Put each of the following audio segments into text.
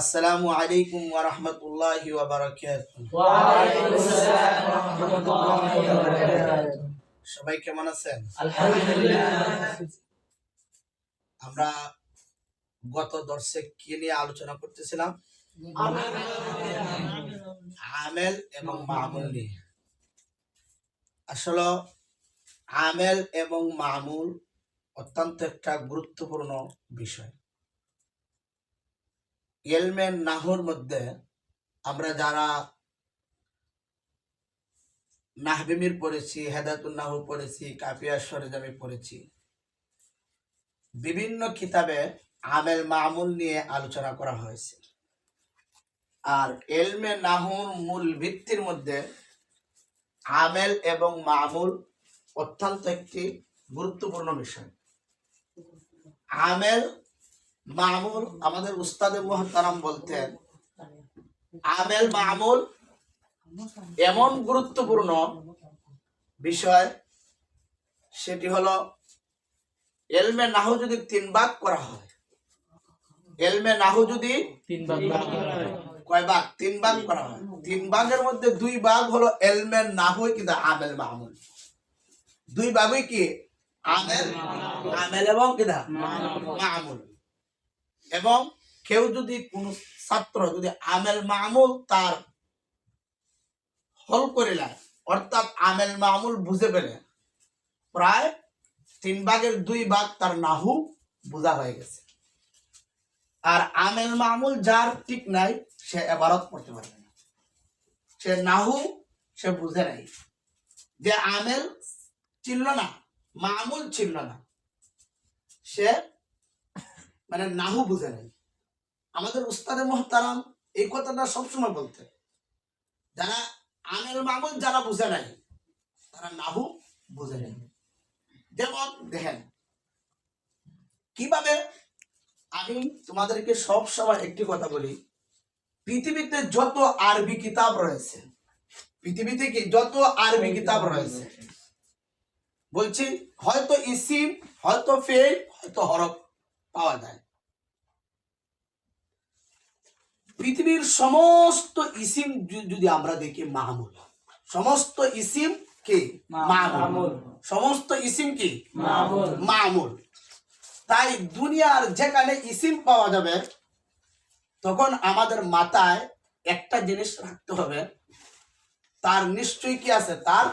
আসসালামু আলাইকুম ওয়া রাহমাতুল্লাহি ওয়া বারাকাতুহু। ওয়ালাইকুম আসসালাম ওয়া রাহমাতুল্লাহি ওয়া বারাকাতুহু। সবাই কেমন আছেন? আলহামদুলিল্লাহ। আমরা গত দর্শে কি নিয়ে আলোচনা করতেছিলাম? আমেল এবং মামুল নিয়ে। আসলে আমেল এবং মামুল অত্যন্ত একটা গুরুত্বপূর্ণ বিষয়। এলমেন নাহর মধ্যে আমরা যারা নাহবিমির পড়েছি হেদায়তুল নাহু পড়েছি কাপিয়া সরেজামি পড়েছি, বিভিন্ন কিতাবে আমেল মামুল নিয়ে আলোচনা করা হয়েছে। আর এলমে নাহুর মূল ভিত্তির মধ্যে আমেল এবং মামুল অত্যন্ত একটি গুরুত্বপূর্ণ বিষয়। আমেল মামুল আমাদের উস্তাদে মোহতারাম বলতেন আমেল মামুল এমন গুরুত্বপূর্ণ বিষয় সেটি হলো এলমে নাহু যদি তিন ভাগ করা হয় এলমে নাহু যদি তিন ভাগ করা হয়। কয় ভাগ তিন ভাগ করা হয়। তিন ভাগের মধ্যে দুই ভাগ হলো এলমে নাহু কিন্তু আমেল মামুল দুই ভাগই কি? আমেল আমেল এবং কিনা মামুল এবং কেউ যদি কোন ছাত্র যদি আমেল মামুল তার হল করে নেয়, অর্থাৎ আমেল মামুল বুঝে পেলে প্রায় তিন ভাগের দুই ভাগ তার নাহু বোঝা হয়ে গেছে। আর আমেল মামুল যার ঠিক নাই, সে এবারত পড়তে পারবে না। সে নাহু, সে বুঝে নাই। যে আমেল চিনল না, মামুল চিনল না, সে মানে নাহু বুঝে নাই। আমাদের উস্তাদে মোহতারাম এই কথাটা সবসময় বলতে যারা আমেল মামুল যারা বুঝে নাই, তারা নাহু বুঝে নাই। যেমন দেখেন, কীভাবে আমি তোমাদেরকে সব সময় একটি কথা বলি, পৃথিবীতে যত আরবি কিতাব রয়েছে, পৃথিবীতে কি যত আরবি কিতাব রয়েছে, বলছি হয়তো ইসিম, হয়তো ফেল হয়তো হরফ পাওয়া যায়। পৃথিবীর সমস্ত ইসিম যদি আমরা দেখি মাহমুল সমস্ত ইসিম কি? সমস্ত ইসিম কি? মামুল। মামুল তাই দুনিয়ার যেখানে ইসিম পাওয়া যাবে তখন আমাদের মাথায় একটা জিনিস রাখতে হবে। তার নিশ্চয়ই কি আছে? তার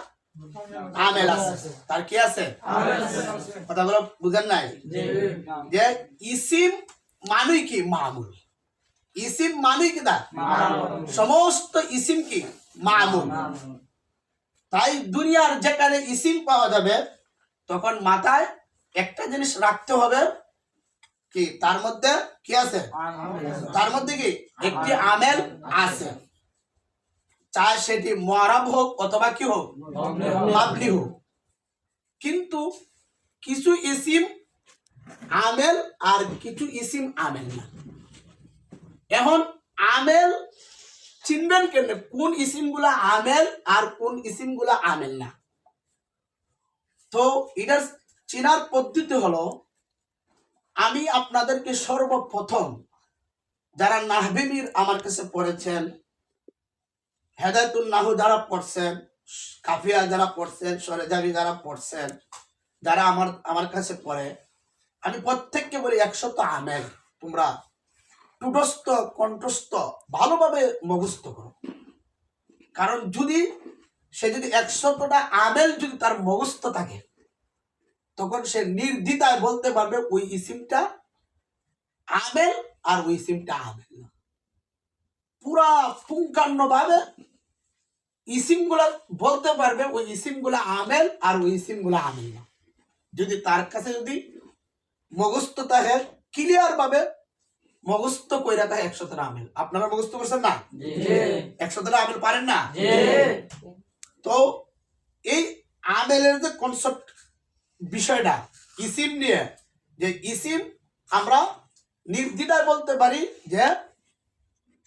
আমেল আছে। তার কি আছে? কথাগুলো বুঝেন নাই? যে ইসিম মানুই কি? মামুল ইসিম মানুই কি তা সমস্ত ইসিম কি? মামুল তাই দুনিয়ার যেখানে ইসিম পাওয়া যাবে তখন মাথায় একটা জিনিস রাখতে হবে। কি? তার মধ্যে কি আছে? তার মধ্যে কি? একটি আমেল আছে। চাই সেটি মরাব হোক অথবা কি হোক মাবলি হোক। কিন্তু কিছু ইসিম আমেল আর কিছু ইসিম আমেল না। এখন আমেল চিনবেন কেন কোন ইসিমগুলা আমেল আর কোন ইসিমগুলা আমেল না? তো এটা চেনার পদ্ধতি হলো, আমি আপনাদেরকে সর্বপ্রথম যারা নাহবিমির আমার কাছে পড়েছেন হেদায়তুল নাহু যারা পড়ছেন, কাফিয়া যারা পড়ছেন, সরেজাবি যারা পড়ছেন, যারা আমার আমার কাছে পড়ে, আমি প্রত্যেককে বলি একশত আমেল, তোমরা টুটস্থ কণ্ঠস্থ, ভালোভাবে মুখস্থ করো। কারণ যদি সে যদি একশতটা আমেল যদি তার মুখস্থ থাকে, তখন সে নির্দ্বিধায় বলতে পারবে ওই ইসিমটা আমেল আর ওই ইসিমটা আমেল না। পুরা পুঙ্খান্ন ভাবে ইসিমগুলা বলতে পারবে ওই ইসিমগুলা আমেল আর ওই ইসিমগুলা আমেল না। যদি তার কাছে যদি মুখস্থ থাকে ক্লিয়ার ভাবে মুখস্থ কইরা থাকে একশতটা আমেল। আপনারা মুখস্থ করছেন না? একশতটা আমেল পারেন না? তো এই আমেলের যে কনসেপ্ট বিষয়টা ইসিম নিয়ে যে ইসিম আমরা নির্দ্বিধায় বলতে পারি যে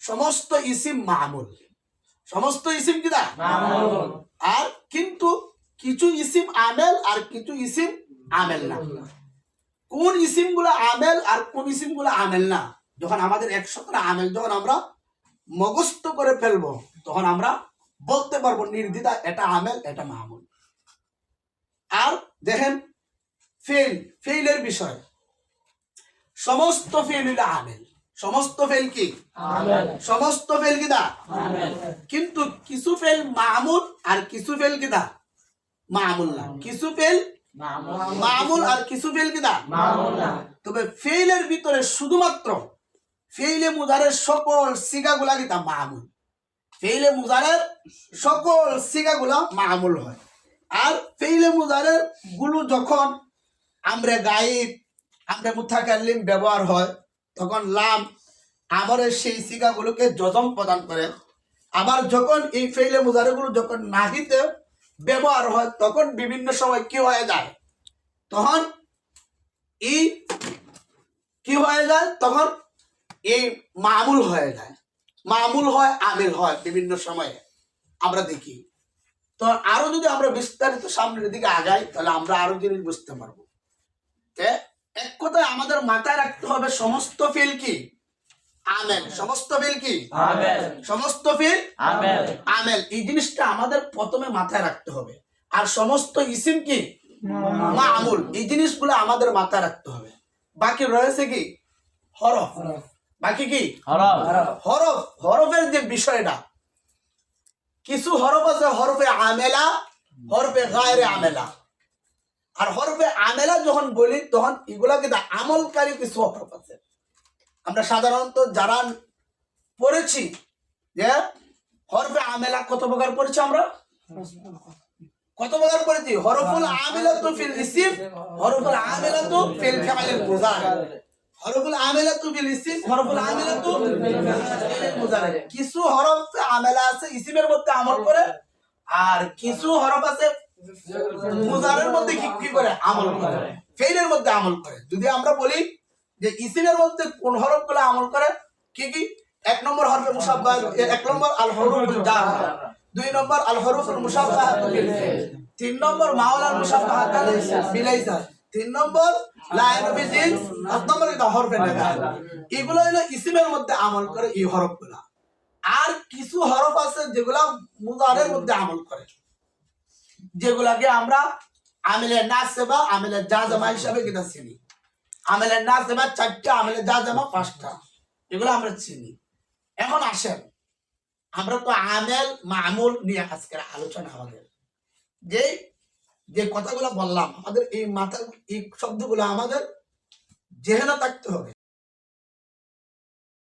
সমস্ত ইসিম মামুল। সমস্ত ইসিম কিনা আর কিন্তু কিছু ইসিম আমেল আর কিছু ইসিম আমেল না। কোন ইসিমগুলো আমেল আর কোন ইসিমগুলো আমেল না? যখন আমাদের একশো করে আমেল যখন আমরা মগস্ত করে ফেলব তখন আমরা বলতে পারব নির্দ্বিধা এটা আমেল এটা মামুল। আর দেখেন ফেল ফেইলের বিষয়। সমস্ত ফেল হইলে আমেল। সমস্ত ফেল কি? সমস্ত ফেল কি দা? কিন্তু কিছু ফেল মামুল আর কিছু ফেল কি দা? মামুল না। কিছু ফেল মামুল। আর কিছু ফেল কি দা? না। তবে ফেইলের ভিতরে শুধুমাত্র ফেইলে মুজারের সকল সিগাগুলা কিতা মামুল? ফেইলে মুজারের সকল সিগাগুলা মামুল হয়। আর ফেইলে মুজারেরগুলো যখন আমরা গাইব, আমরা মুথাকাল্লিম ব্যবহার হয়, তখন লাম আমাদের সেই সিগাগুলোকে যজম প্রদান করে। আবার যখন এই ফেইলে মুজারেগুলো যখন নাহিতে ব্যবহার হয়, তখন বিভিন্ন সময় কি হয়ে যায়? তখন এই কি হয়ে যায়? তখন এই মামুল হয়ে যায় মামুল হয় আমিল হয় বিভিন্ন সময়ে। আমরা দেখি। তো আরও যদি আমরা বিস্তারিত সামনের দিকে আগাই তাহলে আমরা আরও জিনিস বুঝতে পারব। এক কথায় আমাদের মাথায় রাখতে হবে সমস্ত ফিল কি? আমেল। সমস্ত ফিল কি? সমস্ত ফিল? আমেল। আমেল। এই জিনিসটা আমাদের প্রথমে মাথায় রাখতে হবে। আর সমস্ত ইসিম কি? মামুল। এই জিনিসগুলো আমাদের মাথায় রাখতে হবে। বাকি রয়েছে কি? হরফ। বাকি কি? হরফ। হরফ। হরফের যে বিষয়টা কিছু হরফ আছে হরফে আমেলা হরফে গায়রে আমেলা। আর হরফে আমেলা যখন বলি তখন এগুলা কিন্তু আমলকারী কিছু হরফ আছে। আমরা সাধারণত যারা পড়েছি যে হরফে আমেলা কত প্রকার পড়েছি আমরা? কত প্রকার পড়েছি? হরফুল আমেলাতু ফিল ইসিম হরফুল আমেলাতু ফিল ফাইলিল মুজার হরফুল আমেলাতু ফিল কিছু হরফ আমেলা আছে, ইসিমের মধ্যে আমল করে, আর কিছু হরফ আছে মুজারের মধ্যে কি করে? আমল করে। ফেইলের মধ্যে আমল করে। যদি আমরা বলি যে ইসিমের মধ্যে কোন হরফগুলো আমল করে, কি কি? এক নম্বর হরফে মুসাব্বাহ, এক নম্বর আল হরফুল দুই নম্বর আল হরফুল মুসাব্বাহ তিন নম্বর মাওলাল মুসাব্বাহ বিলাইসা তিন নম্বর হরফে এগুলো হলো ইসিমের মধ্যে আমল করে এই আর কিছু হরফ আছে যেগুলা মুজারের মধ্যে আমল করে। যেগুলাকে আমরা আমিলে নাসেবা, আমিলে জাজামা হিসাবে কিনা চিনি। আমিলে নাসেবা চারটা পাঁচটা। এগুলো আমরা চিনি। এখন আসেন, আমরা তো আমেল, মামুল নিয়ে আজকের আলোচনা আমাদের। যে যে কথাগুলো বললাম আমাদের এই মাথা এই শব্দগুলো আমাদের জেহেনা থাকতে হবে।